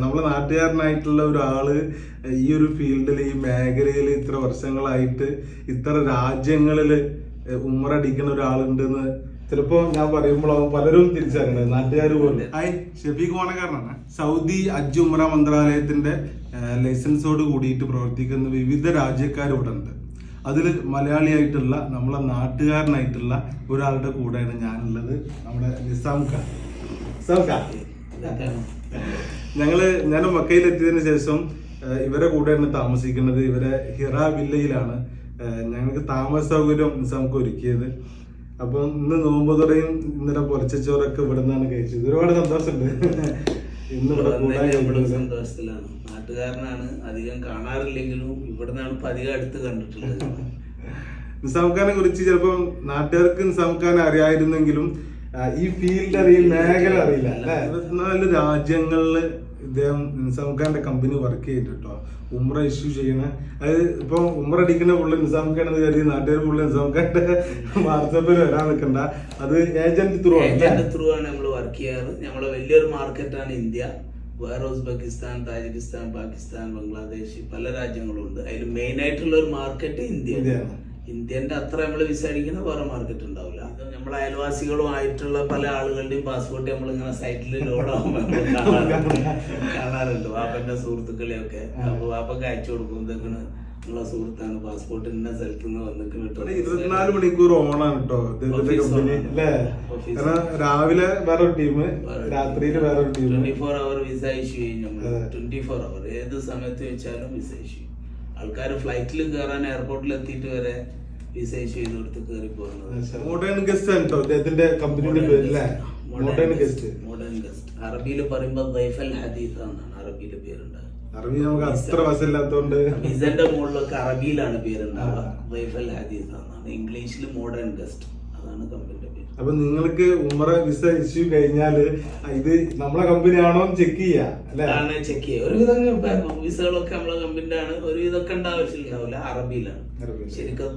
നമ്മളെ നാട്ടുകാരനായിട്ടുള്ള ഒരാൾ ഈ ഒരു ഫീൽഡിൽ ഈ മേഖലയിൽ ഇത്ര വർഷങ്ങളായിട്ട് ഇത്ര രാജ്യങ്ങളിൽ ഉമ്മറടിക്കുന്ന ഒരാളുണ്ടെന്ന് ചിലപ്പോ ഞാൻ പറയുമ്പോഴാവും പലരും തിരിച്ചറിയണത് നാട്ടുകാർ പോലും. ഹായ് ഷെഫീഖ് ഓണക്കാരനാണ് സൗദി അജ് ഉമ്ര മന്ത്രാലയത്തിന്റെ ലൈസൻസോട് കൂടിയിട്ട് പ്രവർത്തിക്കുന്ന വിവിധ രാജ്യക്കാരിവിടെ ഉണ്ട് അതിൽ മലയാളിയായിട്ടുള്ള നമ്മളെ നാട്ടുകാരനായിട്ടുള്ള ഒരാളുടെ കൂടെയാണ് ഞാനുള്ളത് നമ്മുടെ നിസാം ഖാൻ. നിസാം ഖാൻ. ഞങ്ങൾ ഞാൻ മക്കയിൽ എത്തിയതിനു ശേഷം ഇവരെ കൂടെയാണ് താമസിക്കുന്നത്. ഇവരെ ഹിറ വില്ലയിലാണ് ഞങ്ങൾക്ക് താമസ സൗകര്യം നമുക്ക് ഒരുക്കിയത്. അപ്പം ഇന്ന് നോമ്പതോടെയും ഇന്നലെ പൊലച്ചോറൊക്കെ ഇവിടെ നിന്നാണ് കഴിച്ചത്. ഒരുപാട് സന്തോഷമുണ്ട്. ഇന്ന് ഇവിടെ സന്തോഷത്തിലാണ്. നാട്ടുകാരനാണ് അധികം കാണാറില്ലെങ്കിലും ഇവിടെ നിന്നാണ് അധികം അടുത്ത് കണ്ടിട്ടുള്ളത്. നിസാംഖാനെ കുറിച്ച് ചിലപ്പം നാട്ടുകാർക്ക് നിസാം അറിയായിരുന്നെങ്കിലും ഈ ഫീൽഡ് അറിയില്ല മേഖല അറിയില്ല നാല് ഇരുപത്തിനാല് രാജ്യങ്ങളിൽ ഇദ്ദേഹം നിസാം ഖാന്റെ കമ്പനി വർക്ക് ചെയ്തിട്ടോ? ഉമ്ര ഇഷ്യൂ ചെയ്യണ. അതായത് ഇപ്പൊ ഉമ്ര അടിക്കുന്ന പുള്ളി നിസാം ഖാൻ എന്ന് കരുതി നാട്ടുകാർ പുള്ളി നിസാം ഖാന്റെ വാട്സാപ്പിൽ വരാൻ നിൽക്കണ്ട അത് ഏജന്റ് ത്രൂ ഏജന്റ് ത്രൂ ആണ് നമ്മൾ വർക്ക് ചെയ്യാറ്. നമ്മളെ വലിയൊരു മാർക്കറ്റാണ് ഇന്ത്യ. വേറെ ഉസ്ബെക്കിസ്ഥാൻ താജിക്കിസ്ഥാൻ പാകിസ്ഥാൻ ബംഗ്ലാദേശ് പല രാജ്യങ്ങളും ഉണ്ട്. അതിൽ മെയിൻ ആയിട്ടുള്ള ഒരു മാർക്കറ്റ് ഇന്ത്യ ഇന്ത്യന്റെ അത്ര നമ്മൾ വിസ അടിക്കുന്ന വേറെ മാർക്കറ്റ് ഉണ്ടാവില്ല നമ്മൾ അയൽവാസികളും ആയിട്ടുള്ള പല ആളുകളുടെയും പാസ്പോർട്ട് നമ്മൾ ഇങ്ങനെ സൈറ്റിൽ ലോഡാകുമ്പോൾ കാണാറുണ്ട്. വാപ്പന്റെ സുഹൃത്തുക്കളെയൊക്കെ. അപ്പൊ വാപ്പൊക്കെ അയച്ചു കൊടുക്കും. ഇതൊക്കെയാണ് നിങ്ങളെ സുഹൃത്താണ്. പാസ്പോർട്ട് ഇന്ന സ്ഥലത്ത് നിന്ന് വന്നിട്ട് ഇരുപത്തിനാല് മണിക്കൂർ ഓണാണ് കേട്ടോ കമ്പനി. അല്ലേ? രാവിലെ വേറെ ടീം രാത്രിയിൽ വേറെ team twenty four hour visa issue ചെയ്യും. ട്വന്റി ഫോർ അവർ ഏത് സമയത്ത് വെച്ചാലും വിസ ഇഷ്യൂ ആൾക്കാർ ഫ്ലൈറ്റിൽ കയറാൻ എയർപോർട്ടിൽ എത്തിയിട്ട് വരെ വിസ ഇഷ്യൂ ചെയ്തെടുത്ത് കയറി പോകുന്നത്. മോഡേൺ ഗസ്റ്റ് ആണ് കേട്ടോ അദ്ദേഹത്തിന്റെ കമ്പനിയുടെ പേര് മോഡേൺ ഗസ്റ്റ് മോഡേൺ ഗസ്റ്റ് അറബിയിൽ പറയുമ്പോൾ ദൈഫൽ ഹദീസ് എന്നാണ് അറബിയിൽ പേരുണ്ടാകുക അറബി നമുക്ക് അത്ര വശമില്ലാത്തോണ്ട്. വിസന്റെ മുകളിലൊക്കെ അറബിയിലാണ് പേരുണ്ടാവുക. ദൈഫൽ ഹദീസ് എന്നാണ്. ഇംഗ്ലീഷിൽ മോഡേൺ ഗസ്റ്റ് അതാണ് കമ്പനിയുടെ പേര്. അപ്പൊ നിങ്ങൾക്ക് ഉമ്മറ വിസ ഇഷ്യൂ കഴിഞ്ഞാൽ ഇത് നമ്മളെ കമ്പനി ആണോ ചെക്ക് ചെയ്യാ അല്ലെ? ചെക്ക് ചെയ്യാം. ഒരുവിധം വിസകളൊക്കെ നമ്മളെ കമ്പനിയുടെ ആണ് ഒരുവിധമൊക്കെ ഉണ്ടാ ഉണ്ടാവില്ല അറബിയിലാണ്. ശരിക്കും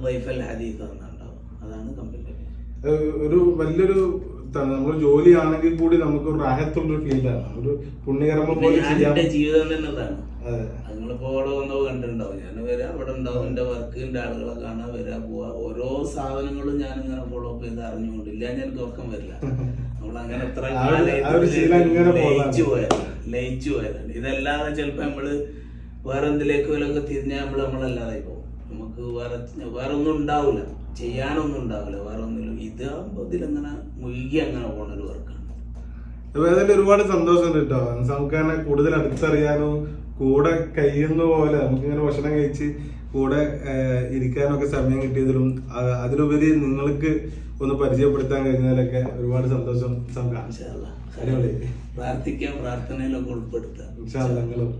എന്നാണ് അതാണ് കമ്പനി ഒരു വലിയൊരു നമ്മൾ ജോലിയാണെങ്കിൽ കൂടി നമുക്ക് ഒരു റാഹത്തുള്ള ഒരു ഫീൽഡാണ് ഒരു പുണ്യകർമ്മം പോലെ ഞാൻ ചെയ്യാം എന്റെ ജീവിതം തന്നെ അതാണ്. നിങ്ങളിപ്പോ അവിടെ വന്നപ്പോ കണ്ടിട്ടുണ്ടാവും. ഞാൻ വരാം അവിടെ ഉണ്ടാവും. എന്റെ വർക്കിന്റെ ആളുകളെ കാണാൻ വരാ പോവാ. ഓരോ സാധനങ്ങളും ഞാൻ ഇങ്ങനെ ഫോളോ അപ്പ് ചെയ്ത് അറിഞ്ഞുകൊണ്ടില്ല. ഞാൻ ഉറക്കം വരില്ല. നമ്മളങ്ങനെ എത്ര. ലയിച്ചു പോയതാണ്. ലയിച്ചു പോയതാണ്. ഇതല്ലാതെ ചിലപ്പോ നമ്മൾ വേറെ എന്തിലേക്ക് വല്ലതൊക്കെ തിരിഞ്ഞാൽ നമ്മൾ നമ്മളല്ലാതായി പോകും. നമുക്ക് വേറെ വേറെ ഒന്നും ഉണ്ടാവില്ല. ചെയ്യാനൊന്നും ഉണ്ടാവില്ല. വേറെ ഒന്നുമില്ല ഇതാകുമ്പോ ഇതിലങ്ങനെ മുഴുകി അങ്ങനെ പോണ ഒരു വർക്കാണ് ഏതായാലും ഒരുപാട് സന്തോഷമുണ്ട് കേട്ടോ. നമുക്കങ്ങനെ കൂടുതൽ അടുത്തറിയാനും കൂടെ കഴിയുന്ന പോലെ നമുക്കിങ്ങനെ ഭക്ഷണം കഴിച്ച് കൂടെ ഇരിക്കാനൊക്കെ സമയം കിട്ടിയതിലും അതിലുപരി നിങ്ങൾക്ക് ഒന്ന് പരിചയപ്പെടുത്താൻ കഴിഞ്ഞതിലൊക്കെ ഒരുപാട് സന്തോഷം പ്രാർത്ഥിക്കാം പ്രാർത്ഥനയിലൊക്കെ ഉൾപ്പെടുത്താം. നിങ്ങളും.